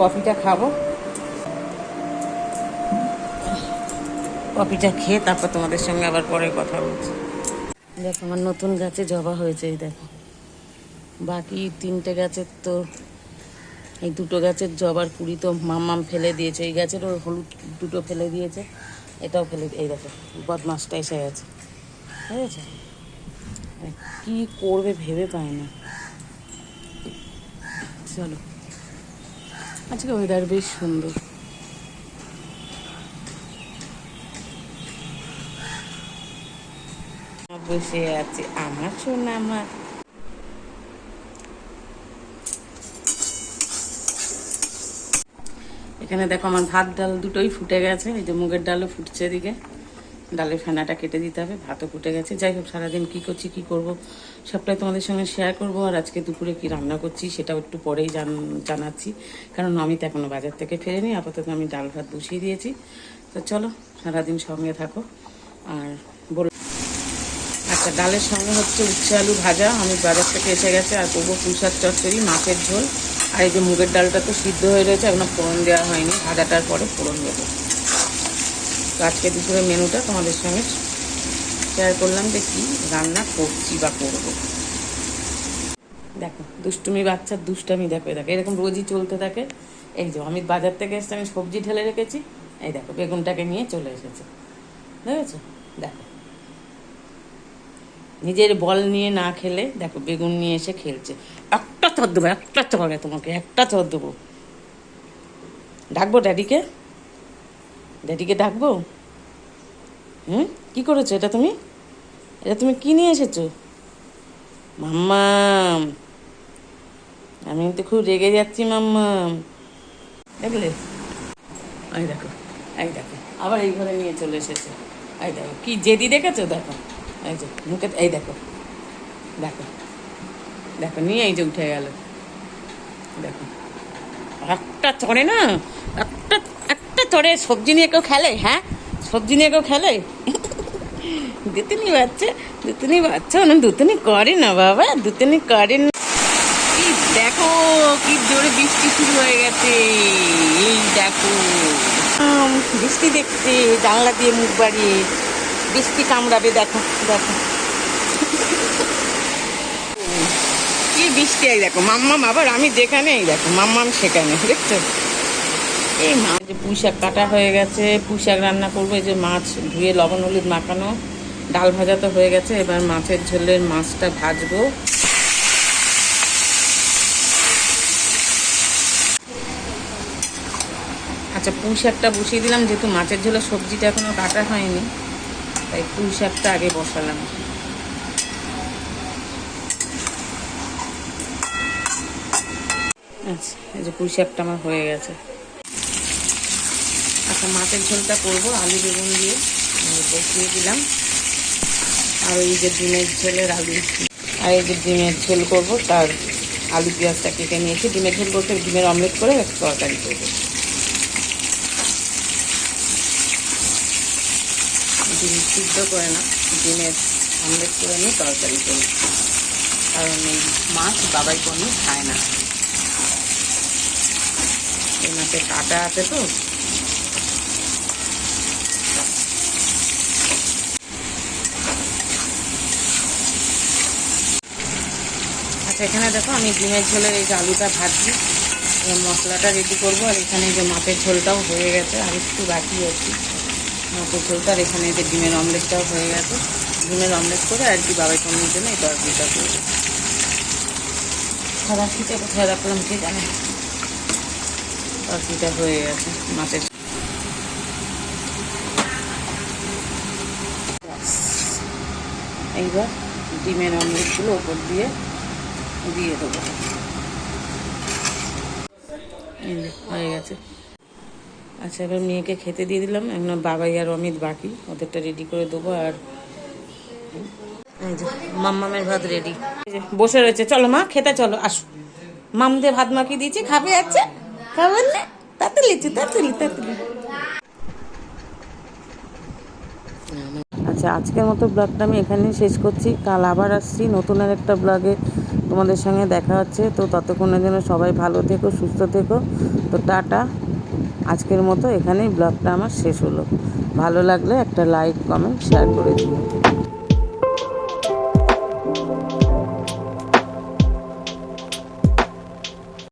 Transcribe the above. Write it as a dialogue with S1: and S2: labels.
S1: কফিটা খাব। কফিটা খেয়ে তারপর তোমাদের সঙ্গে আবার পরে কথা বলছি। দেখো, আমার নতুন গাছে জবা হয়েছে, এই দেখো। বাকি তিনটে গাছের তো, এই দুটো গাছের জবার কুড়ি তো মাম্মাম ফেলে দিয়েছে। এই গাছেরও হলুদ দুটো ফেলে দিয়েছে, এটাও ফেলে এই দেখো, বদমাসটা এসে গেছে। বুঝেছে কি করবে ভেবে পায় না। চলো। আজকে ওয়েদার বেশ সুন্দর। বসে আছে, আমার সোনা আমার এখানে দেখো আমার ভাত ডাল দুটোই ফুটে গেছে। এই যে মুগের ডালও ফুটছে এদিকে। ডালের ফেনাটা কেটে দিতে হবে, ভাতও ফুটে গেছে। যাই হোক, সারাদিন কী করছি, কী করব? সবটাই তোমাদের সঙ্গে শেয়ার করব। আর আজকে দুপুরে কি রান্না করছি, সেটাও একটু পরেই জান, জানাচ্ছি। কারণ আমি তো এখনও বাজার থেকে ফেরেনি, আপাতত আমি ডাল ভাত বসিয়ে দিয়েছি। তো চলো, সারাদিন সঙ্গে থাকো। আর বল আচ্ছা ডালের সঙ্গে হচ্ছে উচ্ছে আলু ভাজা। আমি বাজার থেকে এসে গেছে, আর করব পুঁশাক চচ্চড়ি, মাছের ঝোল। আর এই যে মুগের ডালটা তো সিদ্ধ হয়ে রয়েছে, এখনও ফোড়ন দেওয়া হয়নি। ভাজাটার পরে ফোড়ন দেবো। আজকে দুপুরের মেনুটা তোমাদের সঙ্গে শেয়ার করলাম যে কী রান্না করছি বা করব। দেখো, দুষ্টুমি বাচ্চার দুষ্টামি দেখো দেখো, এরকম রোজই চলতে থাকে। এই যে আমি বাজার থেকে এসে আমি সবজি ঢেলে রেখেছি। এই দেখো, বেগুনটাকে নিয়ে চলে এসেছে। দেখেছ দেখো। নিজের বল নিয়ে না খেলে, দেখো, বেগুন নিয়ে এসে খেলছে। একটা চর দেবো, একটা চরে তোমাকে, একটা চর দেবো। ডাকবো ড্যাডিকে? ড্যাডিকে ডাকবো? হুম? কি করেছ এটা তুমি? এটা তুমি কি নিয়ে এসেছ? মাম্মাম। আমি তো খুব রেগে যাচ্ছি, মাম্মাম। দেখলে? এই দেখো এই দেখো, আবার এই ঘরে নিয়ে চলে এসেছে। এই দেখো, কি জেদি দেখেছ? দেখো। এই যে, মুখে এই দেখো। দেখো। দেখো, নিয়ে এই যে উঠে গেল। দেখো। একটা চড়ে না? একটা একটা চড়ে সবজি নিয়ে কেউ খেলে? হ্যাঁ? সবজি নিয়ে কেউ খেলে? দুতুনি বাচ্চা দুতুনি বাচ্চা না দুতুনি করে না বাবা, দুতুনি করে না। দেখো, কি জোরে বৃষ্টি শুরু হয়ে গেছে। এই দেখো। বৃষ্টি দেখতে, জানলা দিয়ে মুখ বাড়িয়ে। বৃষ্টি কামড়াবে, দেখো দেখো। কি বৃষ্টি, এই দেখো, মাম্মাম আবার আমি যেখানে, এই দেখো, মাম্মাম সেখানে, দেখছ? এই মাছ যে পুঁই শাক কাটা হয়ে গেছে পুঁই শাক রান্না করব, এই যে মাছ ধুয়ে লবণ, হলুদ মাখানো, ডাল ভাজা তো হয়ে গেছে, এবার মাছের ঝোলের মাছটা ভাজবো। আচ্ছা পুঁই শাকটা বসিয়ে দিলাম, যেহেতু মাছের ঝোলে সবজিটা এখনও কাটা হয়নি। তাই পুঁই শাকটা আগে বসালাম। আচ্ছা এই যে পুঁই শাকটা আমার হয়ে গেছে। আচ্ছা মাছের ঝোলটা করব, আলু, বেগুন দিয়ে। বসিয়ে দিলাম। আর এই যে ডিমের ঝোলের আলু। আর এই যে ডিমের ঝোল করব, তার আলু, পেঁয়াজটা কেটে নিয়েছি। ডিমের ঝোল করতে ডিমের অমলেট করে তরকারি করব। ডিম সিদ্ধ করে না ডিমের অমলেট করে নিয়ে তরকারি করি। কারণ এই মাছ বাবাই কোনো খায় না। এই মাছে কাটা আছে তো। আচ্ছা এখানে দেখো আমি ডিমের ঝোলের এই যে আলুটা ভাজছি। মশলাটা রেডি করব, আর এখানে যে মাছের ঝোলটাও হয়ে গেছে, আর একটু বাকি আছে। মাছের ঝোলটা আর এখানে যে ডিমের অমলেটটাও হয়ে গেছে। ডিমের অমলেট করে আর কি বাবাই কমিয়ে জন্য এই তরকারিটা করব। খরাশিটা কোথায় রাখলাম কে জানে? তরকারিটা হয়ে গেছে, মাছের এইবার ডিমের অমলেটগুলো ওপর দিয়ে দিয়ে দেবো। হয়ে গেছে। আচ্ছা এবার মেয়েকে খেতে দিয়ে দিলাম। এখন বাবাই আর অমিত বাকি। ওদেরটা রেডি করে দেবো আর মাম্মামের ভাত রেডি বসে রয়েছে। চলো মা, খেতে চলো, আসো। মামদে ভাত মাখিয়ে দিয়েছি। খাবে আছে? খাবেন না? তাড়াতাড়ি তাড়াতাড়ি তাড়াতাড়ি আচ্ছা আজকের মতো ব্লগটা আমি এখানেই শেষ করছি। কাল আবার আসছি নতুন আর একটা ব্লগে তোমাদের সঙ্গে দেখা হচ্ছে। তো ততক্ষণের জন্য সবাই ভালো থেকো, সুস্থ থেকো। তো টাটা। আজকের মতো এখানেই ব্লগটা আমার শেষ হলো। ভালো লাগলে একটা লাইক কমেন্ট শেয়ার করে দিও।